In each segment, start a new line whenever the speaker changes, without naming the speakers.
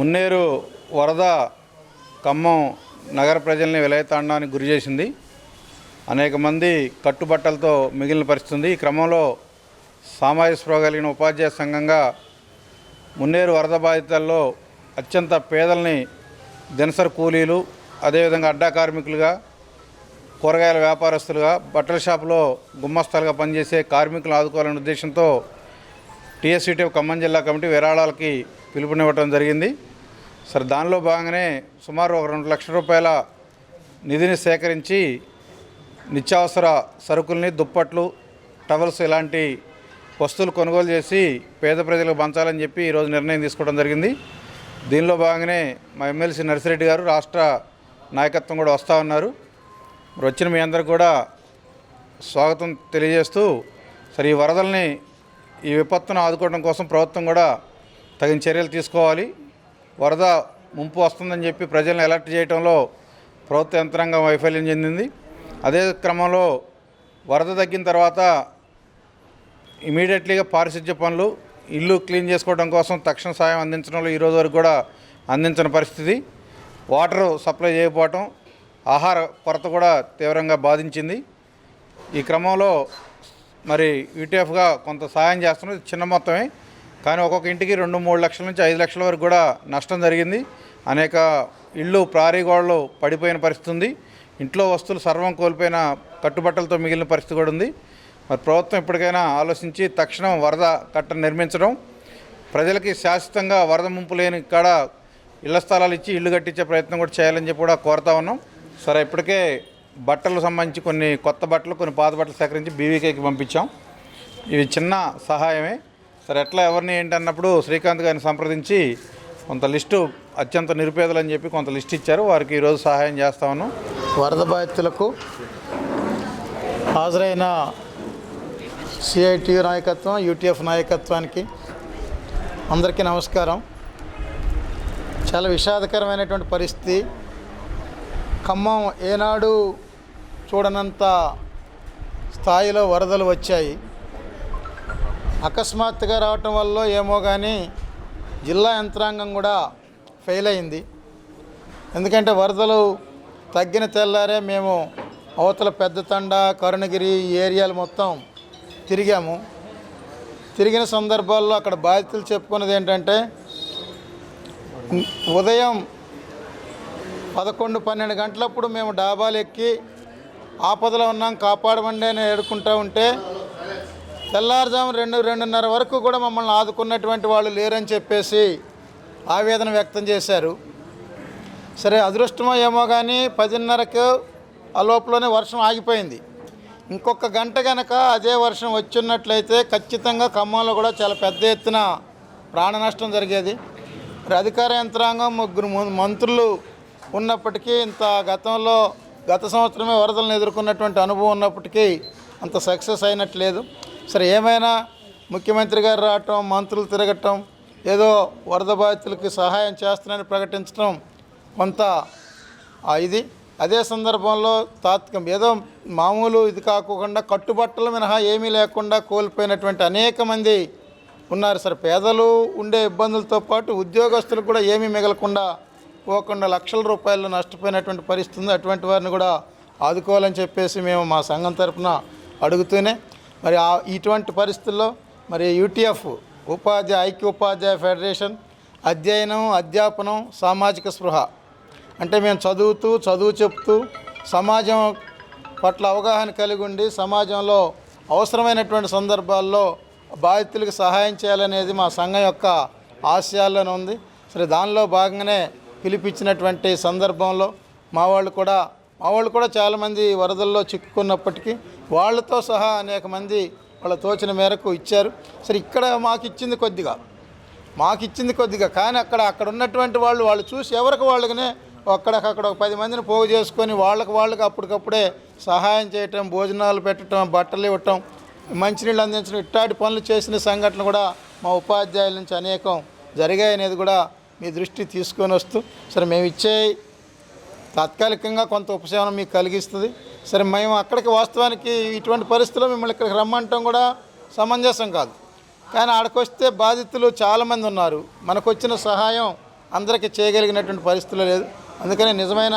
మున్నేరు వరద ఖమ్మం నగర ప్రజల్ని విలయతాండానికి గురి చేసింది. అనేక మంది కట్టుబట్టలతో మిగిలిన పరిస్థితుంది ఈ క్రమంలో సామాజిక స్పృహ కలిగిన ఉపాధ్యాయ సంఘంగా మున్నేరు వరద బాధితుల్లో అత్యంత పేదల్ని దినసర కూలీలు అదేవిధంగా అడ్డా కార్మికులుగా కూరగాయల వ్యాపారస్తులుగా బట్టల షాపులో గుమ్మస్తాలుగా పనిచేసే కార్మికులను ఆదుకోవాలనే ఉద్దేశంతో టీఎస్సీటీ ఖమ్మం జిల్లా కమిటీ విరాళాలకి పిలుపునివ్వడం జరిగింది. సరే దానిలో భాగంగానే సుమారు ఒక రెండు లక్షల రూపాయల నిధిని సేకరించి నిత్యావసర సరుకుల్ని దుప్పట్లు టవల్స్ ఇలాంటి వస్తువులు కొనుగోలు చేసి పేద ప్రజలకు పంచాలని చెప్పి ఈరోజు నిర్ణయం తీసుకోవడం జరిగింది. దీనిలో భాగంగానే మా ఎమ్మెల్సీ నర్సిరెడ్డి గారు రాష్ట్ర నాయకత్వం కూడా వస్తూ ఉన్నారు. మరి వచ్చిన మీ అందరికి కూడా స్వాగతం తెలియజేస్తూ సరే ఈ వరదల్ని ఈ విపత్తును ఆదుకోవడం కోసం ప్రభుత్వం కూడా తగిన చర్యలు తీసుకోవాలి. వరద ముంపు వస్తుందని చెప్పి ప్రజలను అలర్ట్ చేయడంలో ప్రభుత్వ యంత్రాంగం వైఫల్యం చెందింది. అదే క్రమంలో వరద తగ్గిన తర్వాత ఇమీడియట్లీగా పారిశుద్ధ్య పనులు ఇల్లు క్లీన్ చేసుకోవడం కోసం తక్షణ సాయం అందించడంలో ఈరోజు వరకు కూడా అందించిన పరిస్థితి. వాటర్ సప్లై చేయకపోవటం ఆహార కొరత కూడా తీవ్రంగా బాధించింది. ఈ క్రమంలో మరి యూటీఎఫ్గా కొంత సాయం చేస్తున్నది చిన్న మొత్తమే. కానీ ఒక్కొక్క ఇంటికి రెండు మూడు లక్షల నుంచి ఐదు లక్షల వరకు కూడా నష్టం జరిగింది. అనేక ఇళ్ళు ప్రారీ గోడలు పడిపోయిన పరిస్థితి ఉంది. ఇంట్లో వస్తువులు సర్వం కోల్పోయిన కట్టుబట్టలతో మిగిలిన పరిస్థితి కూడా ఉంది. మరి ప్రభుత్వం ఇప్పటికైనా ఆలోచించి తక్షణం వరద కట్టను నిర్మించడం ప్రజలకి శాశ్వతంగా వరద ముంపు లేని కాడ ఇళ్ళ స్థలాలు ఇచ్చి ఇల్లు కట్టించే ప్రయత్నం కూడా చేయాలని చెప్పి కూడా కోరుతా ఉన్నాం. సరే ఇప్పటికే బట్టలకు సంబంధించి కొన్ని కొత్త బట్టలు కొన్ని పాత బట్టలు సేకరించి బీవీకేకి పంపించాం. ఇవి చిన్న సహాయమే. సరే ఎట్లా ఎవరిని ఏంటి అన్నప్పుడు శ్రీకాంత్ గారిని సంప్రదించి కొంత లిస్టు అత్యంత నిరుపేదలు అని చెప్పి కొంత లిస్ట్ ఇచ్చారు. వారికి ఈరోజు సహాయం చేస్తామను
వరద బాధితులకు హాజరైన సిఐటియు నాయకత్వం యూటీఎఫ్ నాయకత్వానికి అందరికీ నమస్కారం. చాలా విషాదకరమైనటువంటి పరిస్థితి. ఖమ్మం ఏనాడు చూడనంత స్థాయిలో వరదలు వచ్చాయి. అకస్మాత్తుగా రావటం వల్ల ఏమో కానీ జిల్లా యంత్రాంగం కూడా ఫెయిల్ అయింది. ఎందుకంటే వరదలు తగ్గిన తెల్లారే మేము అవతల పెద్ద తండ కరుణగిరి ఈ ఏరియాలు మొత్తం తిరిగాము. తిరిగిన సందర్భాల్లో అక్కడ బాధితులు చెప్పుకున్నది ఏంటంటే ఉదయం పదకొండు పన్నెండు గంటలప్పుడు మేము డాబాలు ఎక్కి ఆపదలో ఉన్నాం కాపాడమండి అని ఏడుకుంటూ ఉంటే తెల్లారుజాము రెండు రెండున్నర వరకు కూడా మమ్మల్ని ఆదుకున్నటువంటి వాళ్ళు లేరని చెప్పేసి ఆవేదన వ్యక్తం చేశారు. సరే అదృష్టమో ఏమో కానీ పదిన్నరకు ఆ లోపలనే వర్షం ఆగిపోయింది. ఇంకొక గంట కనుక అదే వర్షం వచ్చినట్లయితే ఖచ్చితంగా ఖమ్మంలో కూడా చాలా పెద్ద ఎత్తున ప్రాణ నష్టం జరిగేది. అధికార యంత్రాంగం ముగ్గురు మంత్రులు ఉన్నప్పటికీ ఇంత గతంలో గత సంవత్సరమే వరదలను ఎదుర్కొన్నటువంటి అనుభవం ఉన్నప్పటికీ అంత సక్సెస్ అయినట్లేదు. సరే ఏమైనా ముఖ్యమంత్రి గారు రావటం మంత్రులు తిరగటం ఏదో వరద బాధితులకి సహాయం చేస్తున్నారని ప్రకటించడం కొంత ఇది. అదే సందర్భంలో తాత్కం ఏదో మామూలు ఇది కాకుండా కట్టుబట్టలు మినహా ఏమీ లేకుండా కోల్పోయినటువంటి అనేక మంది ఉన్నారు. సార్ పేదలు ఉండే ఇబ్బందులతో పాటు ఉద్యోగస్తులకు కూడా ఏమీ మిగలకుండా పోకుండా లక్షల రూపాయలు నష్టపోయినటువంటి పరిస్థితి ఉంది. అటువంటి వారిని కూడా ఆదుకోవాలని చెప్పేసి మేము మా సంఘం తరఫున అడుగుతూనే మరి ఆ ఇటువంటి పరిస్థితుల్లో మరి యూటీఎఫ్ ఉపాధ్యాయ ఐక్య ఉపాధ్యాయ ఫెడరేషన్ అధ్యయనం అధ్యాపనం సామాజిక స్పృహ. అంటే మేము చదువుతూ చదువు చెప్తూ సమాజం పట్ల అవగాహన కలిగి ఉండి సమాజంలో అవసరమైనటువంటి సందర్భాల్లో బాధితులకు సహాయం చేయాలనేది మా సంఘం యొక్క ఆశయాల్లోనే ఉంది. సరే దానిలో భాగంగానే పిలిపించినటువంటి సందర్భంలో మా వాళ్ళు కూడా మా వాళ్ళు కూడా చాలామంది వరదల్లో చిక్కుకున్నప్పటికీ వాళ్ళతో సహా అనేక మంది వాళ్ళ తోచిన మేరకు ఇచ్చారు. సరే ఇక్కడ మాకు ఇచ్చింది కొద్దిగా. మాకు ఇచ్చింది కొద్దిగా. కానీ అక్కడ అక్కడ ఉన్నటువంటి వాళ్ళు వాళ్ళు చూసి ఎవరికి వాళ్ళకనే అక్కడక్కడ ఒక పది మందిని పోగు చేసుకొని వాళ్ళకి వాళ్ళకి అప్పటికప్పుడే సహాయం చేయటం భోజనాలు పెట్టడం బట్టలు ఇవ్వటం మంచినీళ్ళు అందించడం ఇట్లాంటి పనులు చేసిన సంఘటనలు కూడా మా ఉపాధ్యాయుల నుంచి అనేకం జరిగాయి అనేది కూడా మీ దృష్టి తీసుకొని వస్తూ సరే మేము ఇచ్చే తాత్కాలికంగా కొంత ఉపశమనం మీకు కలిగిస్తుంది. సరే మేము అక్కడికి వాస్తవానికి ఇటువంటి పరిస్థితుల్లో మిమ్మల్ని ఇక్కడికి రమ్మంటాం కూడా సమంజసం కాదు. కానీ ఆడకొస్తే బాధితులు చాలామంది ఉన్నారు. మనకు వచ్చిన సహాయం అందరికీ చేయగలిగినటువంటి పరిస్థితులు లేదు. అందుకని నిజమైన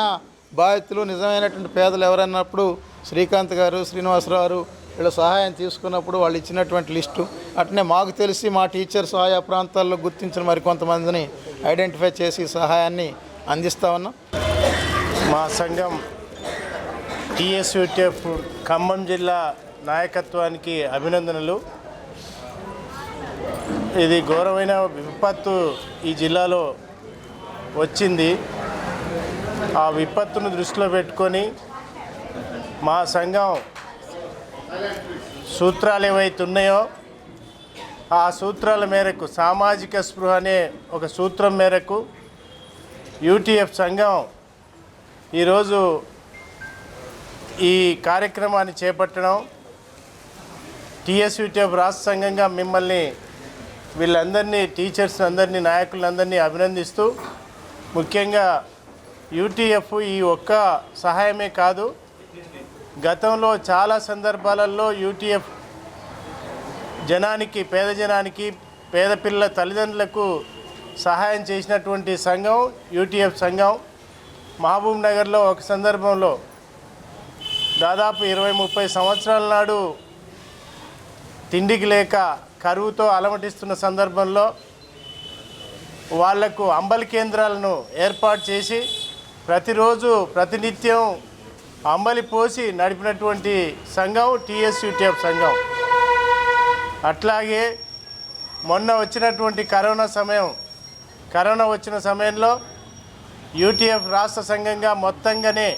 బాధితులు నిజమైనటువంటి పేదలు ఎవరన్నప్పుడు శ్రీకాంత్ గారు శ్రీనివాసరావు గారు వీళ్ళ సహాయం తీసుకున్నప్పుడు వాళ్ళు ఇచ్చినటువంటి లిస్టు. అట్నే మాకు తెలిసి మా టీచర్స్ ఆయా ప్రాంతాల్లో గుర్తించిన మరి కొంతమందిని ఐడెంటిఫై చేసి సహాయాన్ని అందిస్తా ఉన్నాం.
మా సంఘం టీఎస్యూటీఎఫ్ ఖమ్మం జిల్లా నాయకత్వానికి అభినందనలు. ఇది ఘోరమైన విపత్తు ఈ జిల్లాలో వచ్చింది. ఆ విపత్తును దృష్టిలో పెట్టుకొని మా సంఘం సూత్రాలు ఏవైతే ఉన్నాయో ఆ సూత్రాల మేరకు సామాజిక స్పృహ అనే ఒక సూత్రం మేరకు యూటీఎఫ్ సంఘం ఈరోజు ఈ కార్యక్రమాన్ని చేపట్టడం టీఎస్యూటీఎఫ్ రాష్ట్ర సంఘంగా మిమ్మల్ని వీళ్ళందరినీ టీచర్స్ అందరినీ నాయకులందరినీ అభినందిస్తూ ముఖ్యంగా యూటీఎఫ్ ఈ ఒక్క సహాయమే కాదు గతంలో చాలా సందర్భాలలో యూటీఎఫ్ జనానికి పేద జనానికి పేద పిల్లల తల్లిదండ్రులకు సహాయం చేసినటువంటి సంఘం యూటీఎఫ్ సంఘం మహబూబ్ నగర్లో ఒక సందర్భంలో దాదాపు ఇరవై ముప్పై సంవత్సరాల నాడు తిండికి లేక కరువుతో అలమటిస్తున్న సందర్భంలో వాళ్ళకు అంబలి కేంద్రాలను ఏర్పాటు చేసి ప్రతిరోజు ప్రతినిత్యం అంబలి పోసి నడిపినటువంటి సంఘం టీఎస్యూటీఎఫ్ సంఘం. అట్లాగే మొన్న వచ్చినటువంటి కరోనా సమయం కరోనా వచ్చిన సమయంలో యూటీఎఫ్ రాష్ట్ర సంఘంగా మొత్తంగానే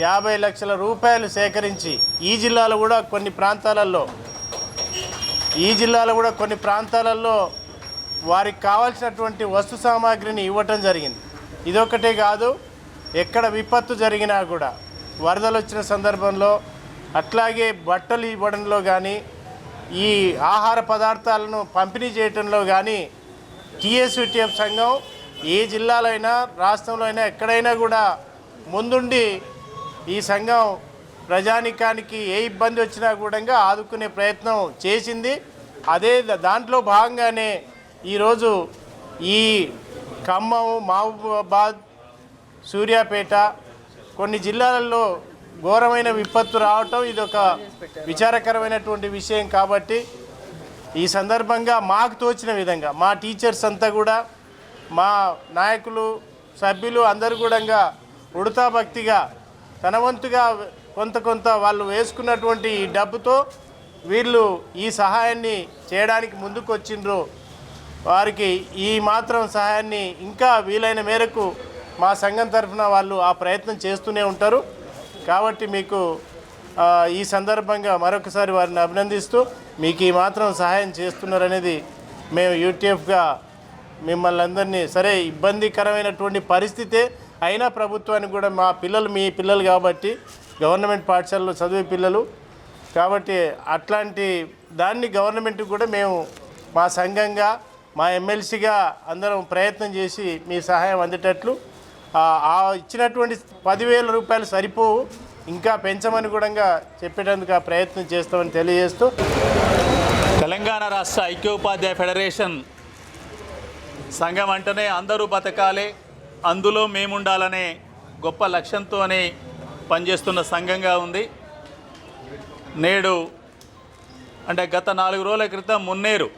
యాభై లక్షల రూపాయలు సేకరించి ఈ జిల్లాలో కూడా కొన్ని ప్రాంతాలలో ఈ జిల్లాలో కూడా కొన్ని ప్రాంతాలలో వారికి కావాల్సినటువంటి వస్తు సామాగ్రిని ఇవ్వటం జరిగింది. ఇదొకటే కాదు ఎక్కడ విపత్తు జరిగినా కూడా వరదలు వచ్చిన సందర్భంలో అట్లాగే బట్టలు ఇవ్వడంలో కానీ ఈ ఆహార పదార్థాలను పంపిణీ చేయటంలో కానీ టీఎస్యూటీఎఫ్ సంఘం ఏ జిల్లాలో అయినా రాష్ట్రంలో అయినా ఎక్కడైనా కూడా ముందుండి ఈ సంఘం ప్రజానికానికి ఏ ఇబ్బంది వచ్చినా కూడా ఆదుకునే ప్రయత్నం చేసింది. అదే దాంట్లో భాగంగానే ఈరోజు ఈ ఖమ్మం మహబూబాబాద్ సూర్యాపేట కొన్ని జిల్లాలలో ఘోరమైన విపత్తు రావటం ఇది ఒక విచారకరమైనటువంటి విషయం కాబట్టి ఈ సందర్భంగా మాకు తోచిన విధంగా మా టీచర్స్ అంతా కూడా మా నాయకులు సభ్యులు అందరూ కూడా ఉడతా భక్తిగా తన వంతుగా కొంత కొంత వాళ్ళు వేసుకున్నటువంటి ఈ డబ్బుతో వీళ్ళు ఈ సహాయాన్ని చేయడానికి ముందుకు వచ్చిండ్రు వారికి ఈ మాత్రం సహాయాన్ని ఇంకా వీలైన మేరకు మా సంఘం తరఫున వాళ్ళు ఆ ప్రయత్నం చేస్తూనే ఉంటారు. కాబట్టి మీకు ఈ సందర్భంగా మరొకసారి వారిని అభినందిస్తూ మీకు ఈ మాత్రం సహాయం చేస్తున్నారనేది మేము యూటీఎఫ్గా మిమ్మల్ని అందరినీ సరే ఇబ్బందికరమైనటువంటి పరిస్థితే అయినా ప్రభుత్వానికి కూడా మా పిల్లలు మీ పిల్లలు కాబట్టి గవర్నమెంట్ పాఠశాలలో చదివే పిల్లలు కాబట్టి అట్లాంటి దాన్ని గవర్నమెంట్కి కూడా మేము మా సంఘంగా మా ఎమ్మెల్సీగా అందరం ప్రయత్నం చేసి మీ సహాయం అందేటట్లు ఆ ఇచ్చినటువంటి పదివేల రూపాయలు సరిపోవు ఇంకా పెంచమని కూడా చెప్పేటందుకు ఆ ప్రయత్నం చేస్తామని తెలియజేస్తూ.
తెలంగాణ రాష్ట్ర ఐక్యోపాధ్యాయ ఫెడరేషన్ సంఘం అంటేనే అందరూ బతకాలి అందులో మేముండాలనే గొప్ప లక్ష్యంతోనే పనిచేస్తున్న సంఘంగా ఉంది. నేడు అంటే గత నాలుగు రోజుల క్రితం మున్నేరు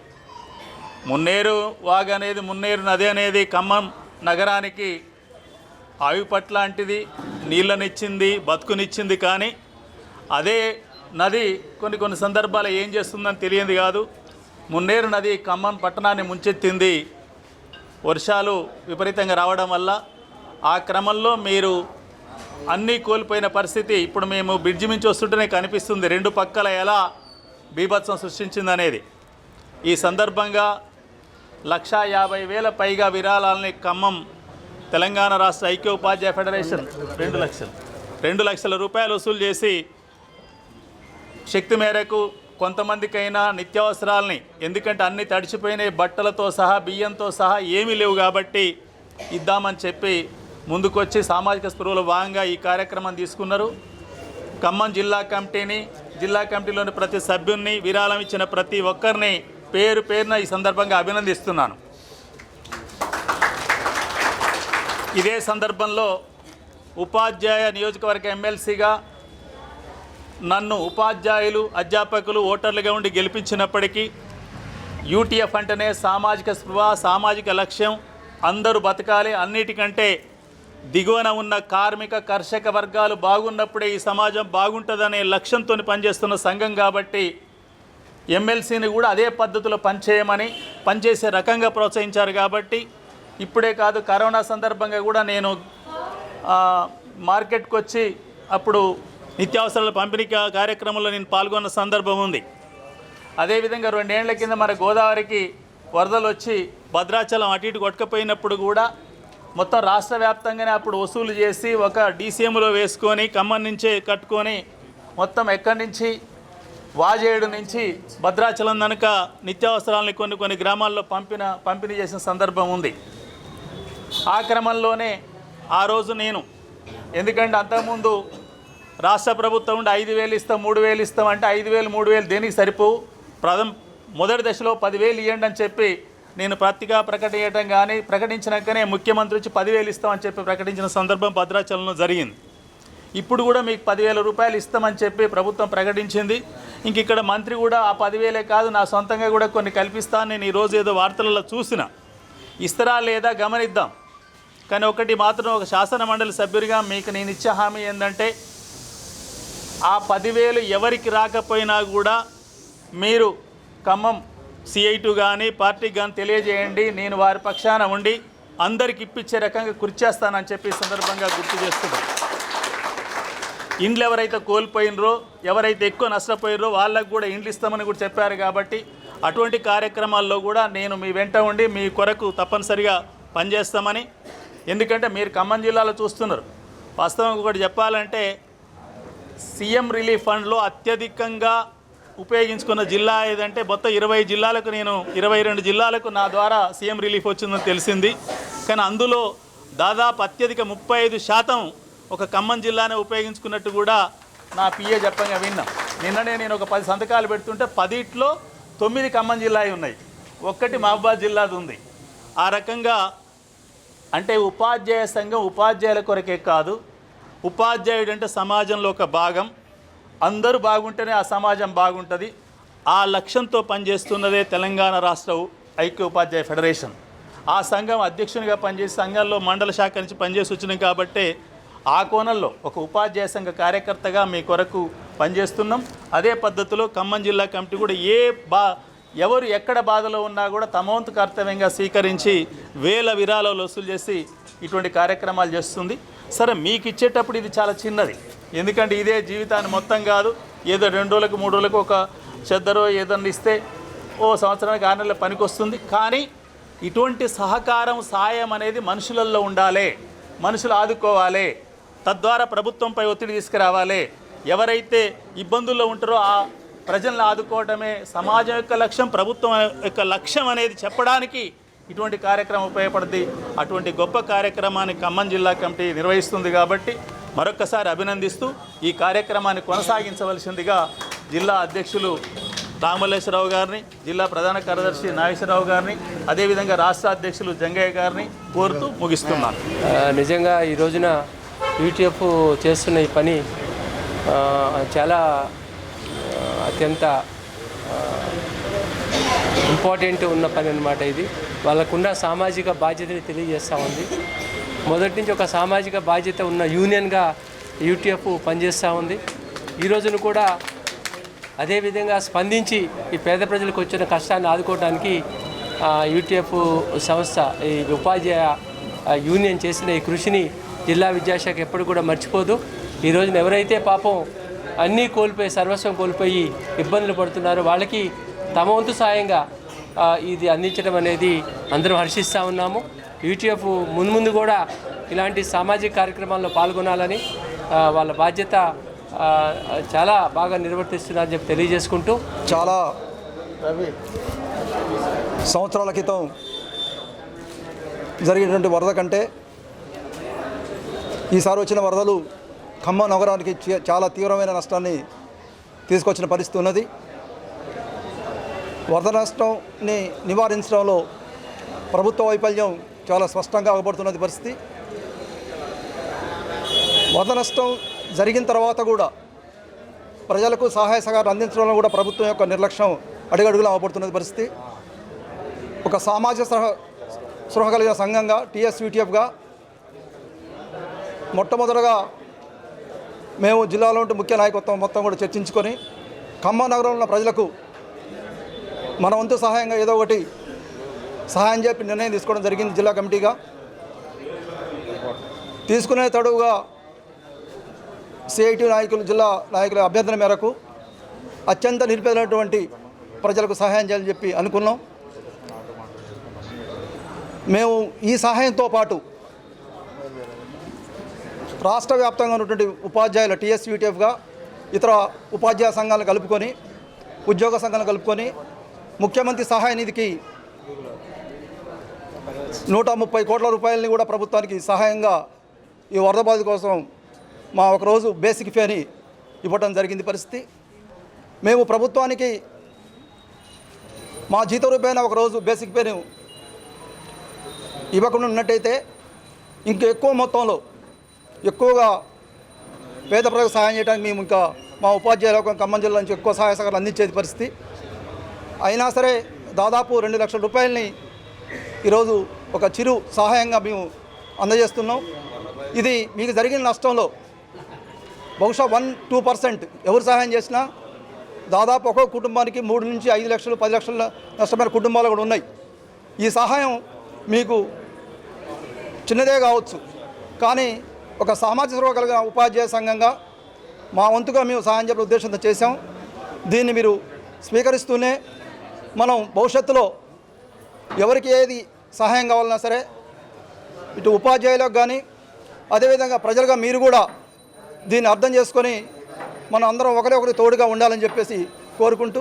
మున్నేరు వాగ్ అనేది మున్నేరు నది అనేది ఖమ్మం నగరానికి ఆయుపట్ లాంటిది నీళ్ళనిచ్చింది బతుకునిచ్చింది కానీ అదే నది కొన్ని కొన్ని సందర్భాలు ఏం చేస్తుందని తెలియంది కాదు. మున్నేరు నది ఖమ్మం పట్టణాన్ని ముంచెత్తింది. వర్షాలు విపరీతంగా రావడం వల్ల ఆ క్రమంలో మీరు అన్నీ కోల్పోయిన పరిస్థితి ఇప్పుడు మేము బ్రిడ్జి మించి వస్తుంటేనే కనిపిస్తుంది. రెండు పక్కల ఎలా బీభత్సం సృష్టించిందనేది. ఈ సందర్భంగా లక్షా యాభై వేల పైగా విరాళాలని ఖమ్మం తెలంగాణ రాష్ట్ర ఐక్య ఉపాధ్యాయ ఫెడరేషన్ రెండు లక్షలు. రెండు లక్షల రూపాయలు వసూలు చేసి శక్తి మేరకు కొంతమందికైనా నిత్యావసరాలని ఎందుకంటే అన్ని తడిచిపోయినాయి బట్టలతో సహా బియ్యంతో సహా ఏమీ లేవు కాబట్టి ఇద్దామని చెప్పి ముందుకొచ్చి సామాజిక స్పృహలో భాగంగా ఈ కార్యక్రమం తీసుకున్నారు. ఖమ్మం జిల్లా కమిటీని జిల్లా కమిటీలోని ప్రతి సభ్యుల్ని విరాళం ఇచ్చిన ప్రతి ఒక్కరిని పేరు పేరున ఈ సందర్భంగా అభినందిస్తున్నాను. ఇదే సందర్భంలో ఉపాధ్యాయ నియోజకవర్గ ఎమ్మెల్సీగా నన్ను ఉపాధ్యాయులు అధ్యాపకులు ఓటర్లుగా ఉండి గెలిపించినప్పటికీ యూటీఎఫ్ అంటేనే సామాజిక స్పృహ సామాజిక లక్ష్యం. అందరూ బతకాలి. అన్నిటికంటే దిగువన ఉన్న కార్మిక కర్షక వర్గాలు బాగున్నప్పుడే ఈ సమాజం బాగుంటుందనే లక్ష్యంతో పనిచేస్తున్న సంఘం కాబట్టి ఎమ్మెల్సీని కూడా అదే పద్ధతిలో పనిచేయమని పనిచేసే రకంగా ప్రోత్సహించారు కాబట్టి ఇప్పుడే కాదు కరోనా సందర్భంగా కూడా నేను మార్కెట్కి వచ్చి అప్పుడు నిత్యావసరాల పంపిణీ కార్యక్రమంలో నేను పాల్గొన్న సందర్భం ఉంది. అదేవిధంగా రెండేళ్ళ కింద మన గోదావరికి వరదలు వచ్చి భద్రాచలం అటు ఇటు కొట్టుకపోయినప్పుడు కూడా మొత్తం రాష్ట్ర వ్యాప్తంగానే అప్పుడు వసూలు చేసి ఒక డీసీఎంలో వేసుకొని ఖమ్మం నుంచే కట్టుకొని మొత్తం ఎక్కడి నుంచి? వాజేడు నుంచి భద్రాచలం కనుక నిత్యావసరాలని కొన్ని కొన్ని గ్రామాల్లో పంపిన పంపిణీ చేసిన సందర్భం ఉంది. ఆ క్రమంలోనే ఆ రోజు నేను ఎందుకంటే అంతకుముందు రాష్ట్ర ప్రభుత్వం ఉండి ఐదు వేలు ఇస్తాం మూడు వేలు ఇస్తాం అంటే ఐదు వేలు మూడు వేలు దేనికి సరిపోవు? ప్రథమ మొదటి దశలో పదివేలు ఇవ్వండి అని చెప్పి నేను పత్రికా ప్రకటించడం కానీ ప్రకటించినాకనే ముఖ్యమంత్రి వచ్చి పదివేలు ఇస్తామని చెప్పి ప్రకటించిన సందర్భం భద్రాచలంలో జరిగింది. ఇప్పుడు కూడా మీకు పదివేల రూపాయలు ఇస్తామని చెప్పి ప్రభుత్వం ప్రకటించింది. ఇంక ఇక్కడ మంత్రి కూడా ఆ పదివేలే కాదు నా సొంతంగా కూడా కొన్ని కల్పిస్తాను నేను ఈరోజు ఏదో వార్తలలో చూసిన. ఇస్తారా లేదా గమనిద్దాం. కానీ ఒకటి మాత్రం ఒక శాసన మండలి సభ్యుడిగా మీకు నేను ఇచ్చే హామీ ఏంటంటే ఆ పదివేలు ఎవరికి రాకపోయినా కూడా మీరు ఖమ్మం సిఐటు కానీ పార్టీకి కానీ తెలియజేయండి. నేను వారి పక్షాన ఉండి అందరికి ఇప్పించే రకంగా కృషి చేస్తానని చెప్పి సందర్భంగా గుర్తు చేస్తున్నాను ఇండ్లు ఎవరైతే కోల్పోయినరో ఎవరైతే ఎక్కువ నష్టపోయినరో వాళ్ళకు కూడా ఇండ్లు ఇస్తామని కూడా చెప్పారు కాబట్టి అటువంటి కార్యక్రమాల్లో కూడా నేను మీ వెంట ఉండి మీ కొరకు తప్పనిసరిగా పనిచేస్తామని. ఎందుకంటే మీరు ఖమ్మం జిల్లాలో చూస్తున్నారు. వాస్తవం ఒకటి చెప్పాలంటే సీఎం రిలీఫ్ ఫండ్లో అత్యధికంగా ఉపయోగించుకున్న జిల్లా ఏదంటే మొత్తం ఇరవై జిల్లాలకు నేను ఇరవై రెండు జిల్లాలకు నా ద్వారా సీఎం రిలీఫ్ వచ్చిందని తెలిసింది. కానీ అందులో దాదాపు అత్యధిక ముప్పై ఐదు శాతం ఒక ఖమ్మం జిల్లానే ఉపయోగించుకున్నట్టు కూడా నా పిఏ చెప్పంగా విన్నా. నిన్ననే నేను ఒక పది సంతకాలు పెడుతుంటే పదిట్లో తొమ్మిది ఖమ్మం జిల్లాయి ఉన్నాయి. ఒక్కటి మహబాద్ జిల్లాది ఉంది. ఆ రకంగా అంటే ఉపాధ్యాయ సంఘం ఉపాధ్యాయుల కొరకే కాదు ఉపాధ్యాయుడు అంటే సమాజంలో ఒక భాగం. అందరూ బాగుంటేనే ఆ సమాజం బాగుంటుంది. ఆ లక్ష్యంతో పనిచేస్తున్నదే తెలంగాణ రాష్ట్ర ఐక్య ఉపాధ్యాయ ఫెడరేషన్. ఆ సంఘం అధ్యక్షునిగా పనిచేసి సంఘంలో మండల శాఖ నుంచి పనిచేసి వచ్చినాం కాబట్టి ఆ కోణంలో ఒక ఉపాధ్యాయ సంఘ కార్యకర్తగా మీ కొరకు పనిచేస్తున్నాం. అదే పద్ధతిలో ఖమ్మం జిల్లా కమిటీ కూడా ఏ బా ఎవరు ఎక్కడ బాధలో ఉన్నా కూడా తమ వంతు కర్తవ్యంగా స్వీకరించి వేల విరాళాలు వసూలు చేసి ఇటువంటి కార్యక్రమాలు చేస్తుంది. సరే మీకు ఇచ్చేటప్పుడు ఇది చాలా చిన్నది. ఎందుకంటే ఇదే జీవితాన్ని మొత్తం కాదు ఏదో రెండు రోజులకు మూడు రోజులకు ఒక చెద్దరో ఏదన్నా ఇస్తే ఓ సంవత్సరానికి ఆరు నెలల పనికి వస్తుంది. కానీ ఇటువంటి సహకారం సాయం అనేది మనుషులలో ఉండాలి. మనుషులు ఆదుకోవాలి. తద్వారా ప్రభుత్వంపై ఒత్తిడి తీసుకురావాలి. ఎవరైతే ఇబ్బందుల్లో ఉంటారో ఆ ప్రజలను ఆదుకోవడమే సమాజం యొక్క లక్ష్యం ప్రభుత్వం యొక్క లక్ష్యం అనేది చెప్పడానికి ఇటువంటి కార్యక్రమం ఉపయోగపడుతుంది అటువంటి గొప్ప కార్యక్రమాన్ని ఖమ్మం జిల్లా కమిటీ నిర్వహిస్తుంది కాబట్టి మరొక్కసారి అభినందిస్తూ ఈ కార్యక్రమాన్ని కొనసాగించవలసిందిగా జిల్లా అధ్యక్షులు రామలేశ్వరరావు గారిని జిల్లా ప్రధాన కార్యదర్శి నాగేశ్వరరావు గారిని అదేవిధంగా రాష్ట్ర అధ్యక్షులు జంగయ్య గారిని కోరుతూ ముగిస్తున్నాను.
నిజంగా ఈ రోజున యూటీఎఫ్ చేస్తున్న ఈ పని చాలా అత్యంత ఇంపార్టెంట్ ఉన్న పని అనమాట ఇది. వాళ్ళకున్న సామాజిక బాధ్యతని తెలియజేస్తూ ఉంది. మొదటి నుంచి ఒక సామాజిక బాధ్యత ఉన్న యూనియన్గా యూటీఎఫ్ పనిచేస్తూ ఉంది. ఈ రోజున కూడా అదేవిధంగా స్పందించి ఈ పేద ప్రజలకు వచ్చిన కష్టాన్ని ఆదుకోవడానికి యూటీఎఫ్ సంస్థ ఈ ఉపాధ్యాయ యూనియన్ చేసిన ఈ కృషిని జిల్లా విద్యాశాఖ ఎప్పుడు కూడా మర్చిపోదు. ఈ రోజున ఎవరైతే పాపం అన్నీ కోల్పోయి సర్వస్వం కోల్పోయి ఇబ్బందులు పడుతున్నారో వాళ్ళకి తమ వంతు సాయంగా ఇది అందించడం అనేది అందరం హర్షిస్తూ ఉన్నాము. యూటీఎఫ్ ముందు కూడా ఇలాంటి సామాజిక కార్యక్రమాల్లో పాల్గొనాలని వాళ్ళ బాధ్యత చాలా బాగా నిర్వర్తిస్తున్నారని చెప్పి తెలియజేసుకుంటూ.
చాలా సంవత్సరాల క్రితం జరిగినటువంటి వరద కంటే ఈసారి వచ్చిన వరదలు ఖమ్మం నగరానికి చాలా తీవ్రమైన నష్టాన్ని తీసుకొచ్చిన పరిస్థితి ఉన్నది. వరద నష్టంని నివారించడంలో ప్రభుత్వ వైఫల్యం చాలా స్పష్టంగా అవబడుతున్నది పరిస్థితి. వరద నష్టం జరిగిన తర్వాత కూడా ప్రజలకు సహాయ సహకారం అందించడంలో కూడా ప్రభుత్వం యొక్క నిర్లక్ష్యం అడుగడుగులా అవపడుతున్నది పరిస్థితి. ఒక సామాజిక సహ సృహ కలిగిన సంఘంగా టీఎస్యూటీఎఫ్గా మొట్టమొదటగా మేము జిల్లాలో ఉంటే ముఖ్య నాయకత్వం మొత్తం కూడా చర్చించుకొని ఖమ్మం నగరంలో ప్రజలకు మన వంతు సహాయంగా ఏదో ఒకటి సహాయం చెప్పి నిర్ణయం తీసుకోవడం జరిగింది జిల్లా కమిటీగా. తీసుకునే తడువుగా సిఐటి నాయకులు జిల్లా నాయకుల అభ్యర్థన మేరకు అత్యంత నిరుపేదైనటువంటి ప్రజలకు సహాయం చేయాలని చెప్పి అనుకున్నాం. మేము ఈ సహాయంతో పాటు రాష్ట్ర వ్యాప్తంగా ఉన్నటువంటి ఉపాధ్యాయుల టీఎస్యూటీఎఫ్గా ఇతర ఉపాధ్యాయ సంఘాలను కలుపుకొని ఉద్యోగ సంఘాలను కలుపుకొని ముఖ్యమంత్రి సహాయ నిధికి నూట ముప్పై కోట్ల రూపాయలని కూడా ప్రభుత్వానికి సహాయంగా ఈ వరద బాధ కోసం మా ఒకరోజు బేసిక్ ఫేని ఇవ్వటం జరిగింది పరిస్థితి. మేము ప్రభుత్వానికి మా జీత రూపాయన ఒకరోజు బేసిక్ పేను ఇవ్వకుండా ఉన్నట్టయితే ఇంకా ఎక్కువ మొత్తంలో ఎక్కువగా పేద ప్రజలకు సహాయం చేయడానికి మేము ఇంకా మా ఉపాధ్యాయులకు ఖమ్మం జిల్లా నుంచి ఎక్కువ సహాయ సహకారం అందించేది పరిస్థితి. అయినా సరే దాదాపు రెండు లక్షల రూపాయలని ఈరోజు ఒక చిరు సహాయంగా మేము అందజేస్తున్నాం. ఇది మీకు జరిగిన నష్టంలో బహుశా వన్ టూ పర్సెంట్ ఎవరు సహాయం చేసినా దాదాపు ఒక్కొక్క కుటుంబానికి మూడు నుంచి ఐదు లక్షలు పది లక్షల నష్టమైన కుటుంబాలు కూడా ఉన్నాయి. ఈ సహాయం మీకు చిన్నదే కావచ్చు. కానీ ఒక సామాజిక స్పృహ కలిగిన ఉపాధ్యాయ సంఘంగా మా వంతుగా మేము సహాయం చెప్పే ఉద్దేశంతో చేశాం. దీన్ని మీరు స్వీకరిస్తూనే మనం భవిష్యత్తులో ఎవరికి ఏది సహాయం కావాలన్నా సరే ఇటు ఉపాధ్యాయులకు కానీ అదేవిధంగా ప్రజలుగా మీరు కూడా దీన్ని అర్థం చేసుకొని మనం అందరం ఒకరి ఒకరి తోడుగా ఉండాలని చెప్పేసి కోరుకుంటూ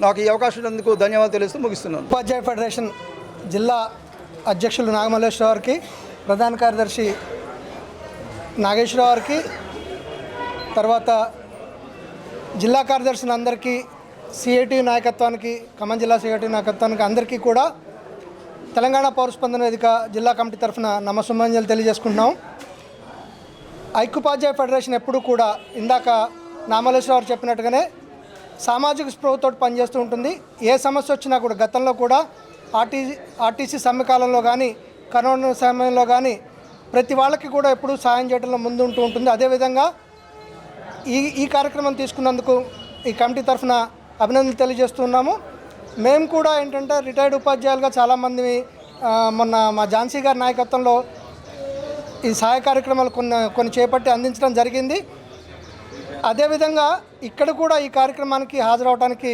నాకు ఈ అవకాశం ఇచ్చినందుకు ధన్యవాదాలు తెలుస్తూ ముగిస్తున్నాను.
ఉపాధ్యాయ ఫెడరేషన్ జిల్లా అధ్యక్షులు నాగమల్లేశ్వర ప్రధాన కార్యదర్శి నాగేశ్వరరావుకి తర్వాత జిల్లా కార్యదర్శులందరికీ సిఐటి నాయకత్వానికి ఖమ్మం జిల్లా సిఐటి నాయకత్వానికి అందరికీ కూడా తెలంగాణ పౌరస్పందన వేదిక జిల్లా కమిటీ తరఫున నమస్సుమాంజలు తెలియజేసుకుంటున్నాం. ఐక్యుపాధ్యాయ ఫెడరేషన్ ఎప్పుడు కూడా ఇందాక నామలేశ్వర గారు చెప్పినట్టుగానే సామాజిక స్పృహతో పనిచేస్తూ ఉంటుంది. ఏ సమస్య వచ్చినా కూడా గతంలో కూడా ఆర్టీ ఆర్టీసీ సమ్మెకాలంలో కానీ కరోనా సమయంలో కానీ ప్రతి వాళ్ళకి కూడా ఎప్పుడూ సాయం చేయడంలో ముందుంటూ ఉంటుంది. అదేవిధంగా ఈ ఈ కార్యక్రమం తీసుకున్నందుకు ఈ కమిటీ తరఫున అభినందనలు తెలియజేస్తున్నాము. మేము కూడా ఏంటంటే రిటైర్డ్ ఉపాధ్యాయులుగా చాలామంది మొన్న మా ఝాన్సీ గారి నాయకత్వంలో ఈ సహాయ కార్యక్రమాలు కొన్ని కొన్ని చేపట్టి అందించడం జరిగింది. అదేవిధంగా ఇక్కడ కూడా ఈ కార్యక్రమానికి హాజరవడానికి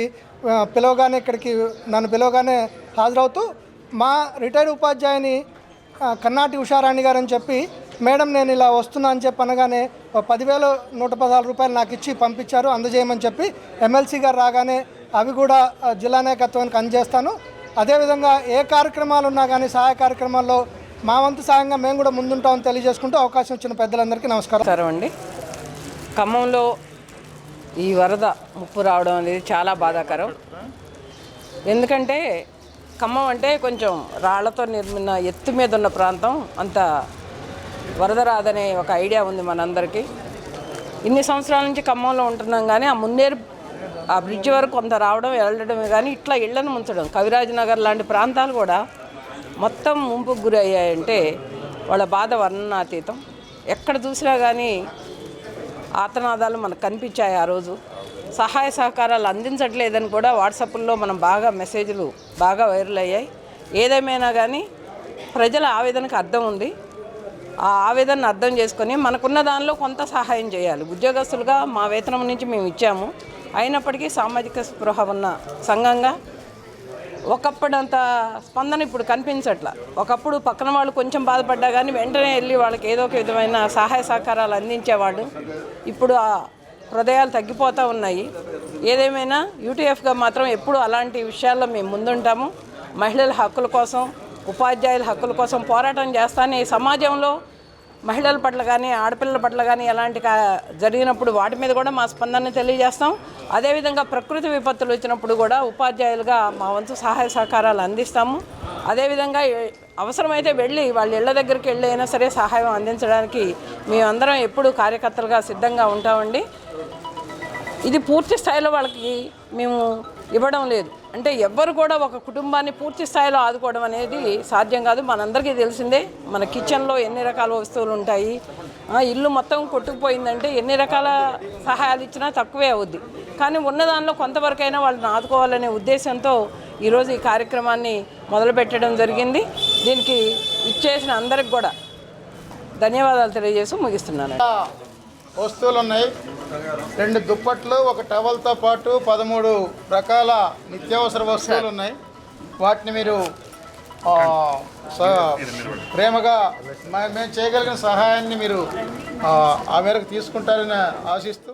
పిలవగానే ఇక్కడికి నన్ను పిలవగానే హాజరవుతూ మా రిటైర్డ్ ఉపాధ్యాయుని కన్నాటి ఉషారాణి గారు అని చెప్పి మేడం నేను ఇలా వస్తున్నా అని చెప్పి అనగానే పదివేలు నూట పదహారు రూపాయలు నాకు ఇచ్చి పంపించారు అందజేయమని చెప్పి ఎమ్మెల్సీ గారు రాగానే అవి కూడా జిల్లా నాయకత్వానికి అందజేస్తాను. అదేవిధంగా ఏ కార్యక్రమాలు ఉన్నా కానీ సహాయ కార్యక్రమాల్లో మా వంతు సాయంగా మేము కూడా ముందుంటామని తెలియజేసుకుంటూ అవకాశం ఇచ్చిన పెద్దలందరికీ నమస్కారం.
సరే అండి. ఖమ్మంలో ఈ వరద ముప్పు రావడం అనేది చాలా బాధాకరం. ఎందుకంటే ఖమ్మం అంటే కొంచెం రాళ్ళతో నిర్మిన ఎత్తు మీద ఉన్న ప్రాంతం అంత వరద రాదనే ఒక ఐడియా ఉంది మనందరికీ. ఇన్ని సంవత్సరాల నుంచి ఖమ్మంలో ఉంటున్నాం కానీ ఆ మున్నేరు ఆ బ్రిడ్జ్ వరకు కొంత రావడం వెళ్ళడమే కానీ ఇట్లా ఇళ్ళను ముంచడం. కవిరాజనగర్ లాంటి ప్రాంతాలు కూడా మొత్తం ముంపుకు గురి అయ్యాయంటే వాళ్ళ బాధ వర్ణనాతీతం. ఎక్కడ చూసినా కానీ ఆతనాదాలు మనకు కనిపించాయి ఆ రోజు. సహాయ సహకారాలు అందించట్లేదని కూడా వాట్సాప్లో మనం బాగా మెసేజ్లు బాగా వైరల్ అయ్యాయి. ఏదేమైనా కానీ ప్రజల ఆవేదనకు అర్థం ఉంది. ఆ ఆవేదనను అర్థం చేసుకొని మనకున్న దానిలో కొంత సహాయం చేయాలి. ఉద్యోగస్తులుగా మా వేతనం నుంచి మేము ఇచ్చాము. అయినప్పటికీ సామాజిక స్పృహ ఉన్న సంఘంగా ఒకప్పుడంత స్పందన ఇప్పుడు కనిపించట్లా. ఒకప్పుడు పక్కన వాళ్ళు కొంచెం బాధపడ్డా కానీ వెంటనే వెళ్ళి వాళ్ళకి ఏదో ఒక విధమైన సహాయ సహకారాలు అందించేవాడు ఇప్పుడు ఆ హృదయాలు తగ్గిపోతూ ఉన్నాయి. ఏదేమైనా యూటీఎఫ్గా మాత్రం ఎప్పుడు అలాంటి విషయాల్లో మేము ముందుంటాము. మహిళల హక్కుల కోసం ఉపాధ్యాయుల హక్కుల కోసం పోరాటం చేస్తానే సమాజంలో మహిళల పట్ల కానీ ఆడపిల్లల పట్ల కానీ ఎలాంటి కా- జరిగినప్పుడు వాటి మీద కూడా మా స్పందన తెలియజేస్తాం. అదేవిధంగా ప్రకృతి విపత్తులు వచ్చినప్పుడు కూడా ఉపాధ్యాయులుగా మా వంతు సహాయ సహకారాలు అందిస్తాము. అదేవిధంగా అవసరమైతే వెళ్ళి వాళ్ళ ఇళ్ళ దగ్గరికి వెళ్ళి అయినా సరే సహాయం అందించడానికి మేమందరం ఎప్పుడూ కార్యకర్తలుగా సిద్ధంగా ఉంటామండి. ఇది పూర్తి స్థాయిలో వాళ్ళకి మేము ఇవ్వడం లేదు. అంటే ఎవ్వరు కూడా ఒక కుటుంబాన్ని పూర్తి స్థాయిలో ఆదుకోవడం అనేది సాధ్యం కాదు. మనందరికీ తెలిసిందే మన కిచెన్లో ఎన్ని రకాల వస్తువులు ఉంటాయి? ఆ, ఇల్లు మొత్తం కొట్టుకుపోయిందంటే ఎన్ని రకాల సహాయాలు ఇచ్చినా తక్కువే అవుద్ది. కానీ ఉన్నదానిలో కొంతవరకైనా వాళ్ళని ఆదుకోవాలనే ఉద్దేశంతో ఈరోజు ఈ కార్యక్రమాన్ని మొదలుపెట్టడం జరిగింది. దీనికి ఇచ్చేసిన అందరికి కూడా ధన్యవాదాలు తెలియజేసి ముగిస్తున్నాను.
వస్తువులు ఉన్నాయి రెండు దుప్పట్లు ఒక టవల్తో పాటు పదమూడు రకాల నిత్యావసర వస్తువులు ఉన్నాయి వాటిని మీరు ప్రేమగా మేము చేయగలిగిన సహాయాన్ని మీరు ఆ, ఆ మేరకు తీసుకుంటారని ఆశిస్తూ